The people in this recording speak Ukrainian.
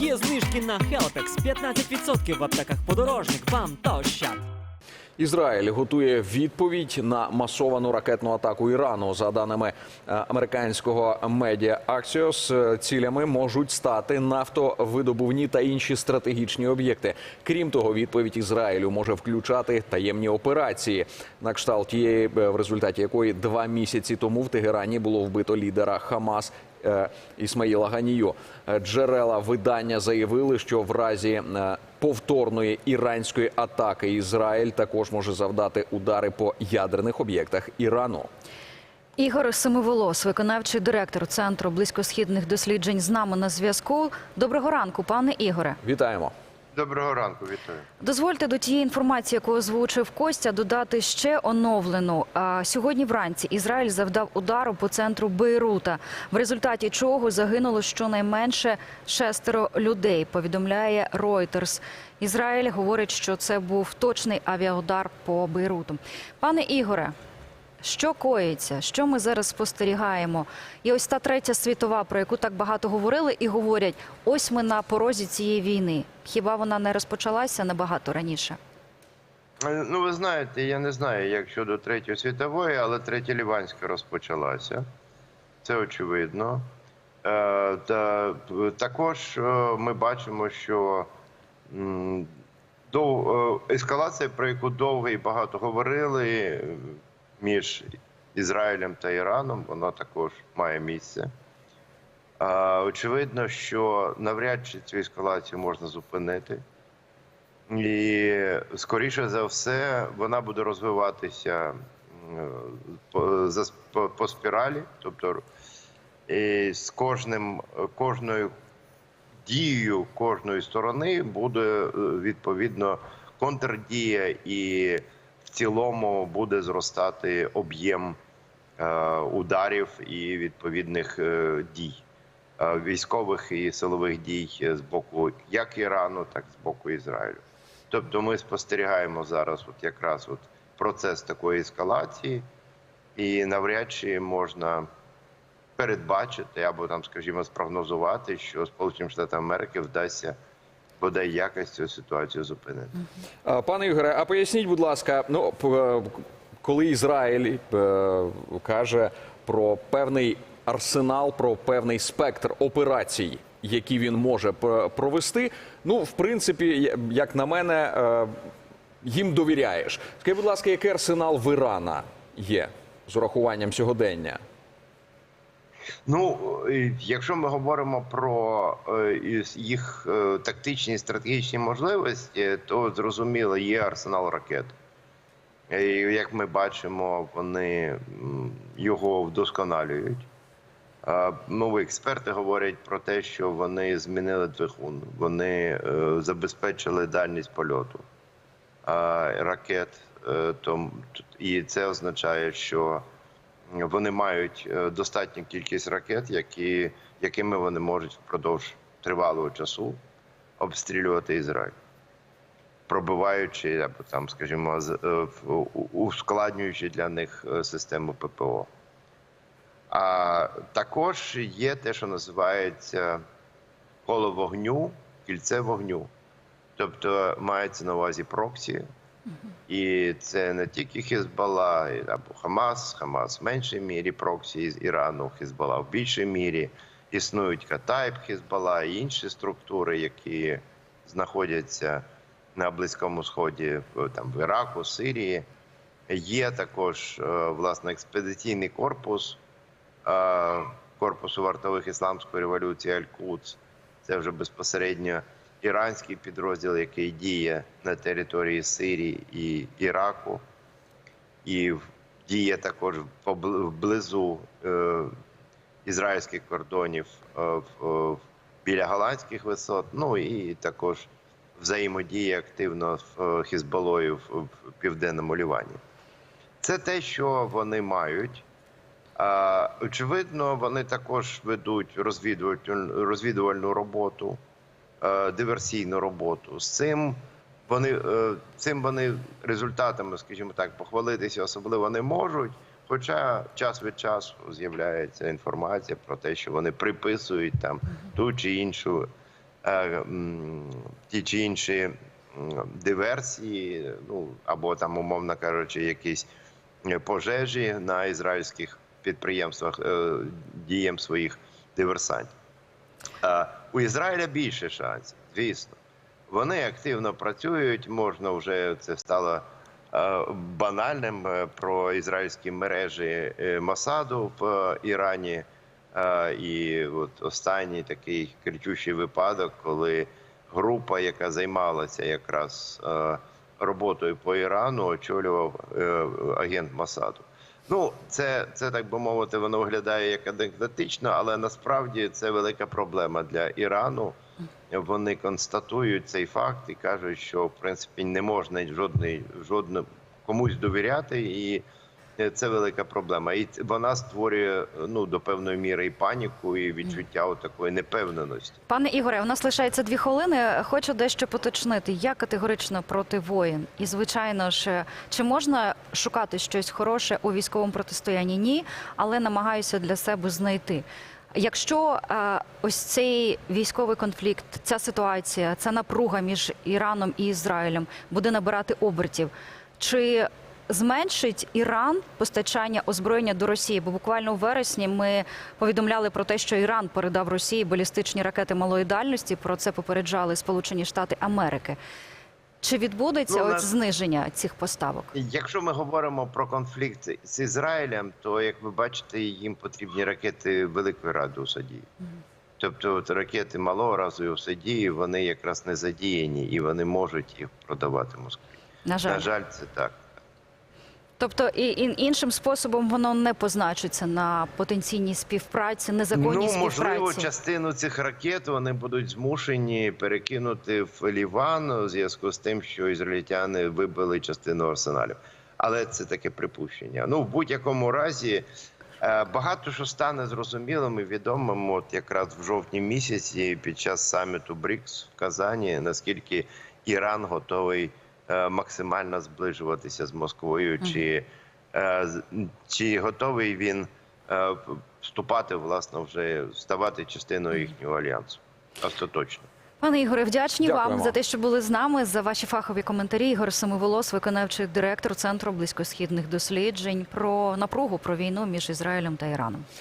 Є знижки на Хелпекс 15% в аптеках подорожник. Вам та. Ізраїль готує відповідь на масовану ракетну атаку Ірану. За даними е, американського медіа Axios, е, цілями можуть стати нафтовидобувні та інші стратегічні об'єкти. Крім того, відповідь Ізраїлю може включати таємні операції, на кшталт тієї, е, в результаті якої два місяці тому в Тегерані було вбито лідера Хамас Ісмаїла Ганію. Е, Джерела видання заявили, що в разі е, повторної іранської атаки Ізраїль також може завдати удари по ядерних об'єктах Ірану. Ігор Семиволос, виконавчий директор центру близькосхідних досліджень, з нами на зв'язку. Доброго ранку, пане Ігоре. Вітаємо. Доброго ранку, вітаю. Дозвольте до тієї інформації, яку озвучив Костя, додати ще оновлену. Сьогодні вранці Ізраїль завдав удару по центру Бейрута, в результаті чого загинуло щонайменше шестеро людей. Повідомляє Reuters. Ізраїль говорить, що це був точний авіаудар по Бейруту. Пане Ігоре. Що коїться? Що ми зараз спостерігаємо? І ось та третя світова, про яку так багато говорили, і говорять: ось ми на порозі цієї війни. Хіба вона не розпочалася набагато раніше? Е, Ну, ви знаєте, я не знаю, як щодо Третьої світової, але третя Ліванська розпочалася. Це очевидно. Е, та, також е, ми бачимо, що ескалація, про яку довго і багато говорили між Ізраїлем та Іраном, вона також має місце. Очевидно, що навряд чи цю ескалацію можна зупинити. І скоріше за все вона буде розвиватися по спіралі, тобто і з кожним кожною дією кожної сторони буде е, відповідно контрдія, і в цілому буде зростати об'єм е, ударів і відповідних е, дій е, військових і силових дій з боку як Ірану, так і з боку Ізраїлю. Тобто ми спостерігаємо зараз от якраз от процес такої ескалації, і навряд чи можна передбачити або там, скажімо, спрогнозувати, що Сполученим Штатам Америки вдасться бодай якось цю ситуацію зупинити. Пане Ігоре, а поясніть, будь ласка, ну е, коли Ізраїль е, каже про певний арсенал, про певний спектр операцій, які він може провести, ну в принципі, як на мене, е, їм довіряєш. Скажіть, будь ласка, який арсенал в Ірана є з урахуванням сьогодення? Ну, е, якщо ми говоримо про е, їх е, тактичні і стратегічні можливості, то зрозуміло, є арсенал ракет. І як ми бачимо, вони його вдосконалюють. Ну, експерти говорять про те, що вони змінили двигун, вони забезпечили дальність польоту ракет. І це означає, що вони мають е, достатню кількість ракет, які, якими вони можуть впродовж тривалого часу обстрілювати Ізраїль, пробиваючи або там, скажімо, е, ускладнюючи для них е, систему ППО. А також є те, що називається коло вогню, кільце вогню. Тобто мається на увазі проксі, і це не тільки Хізбалла або Хамас, Хамас в меншій мірі, проксі з Ірану, Хізбалла в більшій мірі. Існують Катайб, Хізбалла і інші структури, які знаходяться на Близькому Сході, там в Іраку, Сирії. Є також е, власне експедиційний корпус е, корпусу вартових ісламської революції Аль-Кудс. Це вже безпосередньо іранський підрозділ, який діє на території Сирії і Іраку, і діє також побли- вблизу е, ізраїльських кордонів е, в- е, біля голландських висот. Ну і також взаємодіє активно з е, Хізбалою в, південному Лівані. Це те, що вони мають. Очевидно, вони також ведуть розвідувальну, роботу, диверсійну роботу. З цим вони е, цим вони результатами, скажімо так, похвалитися особливо не можуть. Хоча час від часу з'являється інформація про те, що вони приписують там ту чи іншу е, ті чи інші диверсії, ну або там, умовно кажучи, якісь е, пожежі на ізраїльських підприємствах е, діям своїх диверсантів. У Ізраїля більше шансів, звісно. Вони активно працюють. Можна вже це стало е, банальним е, про ізраїльські мережі е, Масаду в Ірані. І от останній такий кричущий випадок, коли група, яка займалася якраз роботою по Ірану, очолював агент Масаду. Ну, це, це так би мовити, воно виглядає як анекдотично, але насправді це велика проблема для Ірану. Вони констатують цей факт і кажуть, що в принципі не можна жодний, жодним комусь довіряти, і це велика проблема. І вона створює ну до певної міри і паніку, і відчуття от такої непевненості. Пане Ігоре, у нас лишається дві хвилини. Хочу дещо поточнити. Я категорично проти воїн. І звичайно ж, чи можна шукати щось хороше у військовому протистоянні? Ні, але намагаюся для себе знайти. Якщо е, ось цей військовий конфлікт, ця ситуація, ця напруга між Іраном і Ізраїлем буде набирати обертів, чи зменшить Іран постачання озброєння до Росії? Бо буквально у вересні ми повідомляли про те, що Іран передав Росії балістичні ракети малої дальності. Про це попереджали Сполучені Штати Америки. Чи відбудеться Ну, от зниження цих поставок? Якщо ми говоримо про конфлікт з Ізраїлем, то як ви бачите, їм потрібні ракети великої радіуса дії. Тобто от ракети малого радіуса дії, вони якраз не задіяні і вони можуть їх продавати Москві. На жаль, На жаль, це так. Тобто і, іншим способом воно не позначиться на потенційній співпраці, незаконній ну, можливо, частину цих ракет вони будуть змушені перекинути в Ліван у зв'язку з тим, що ізраїльтяни вибили частину арсеналів. Але це таке припущення. Ну, в будь-якому разі, е, багато що стане зрозумілим і відомим, от якраз в жовтні місяці під час саміту БРІКС в Казані, наскільки Іран готовий максимально зближуватися з Москвою, чи, е, чи готовий він е, вступати, власне, вже ставати частиною їхнього альянсу. Остаточно. Пане Ігоре, вдячні вам за те, що були з нами, за ваші фахові коментарі. Ігор Семиволос, виконавчий директор Центру близькосхідних досліджень про напругу про війну між Ізраїлем та Іраном.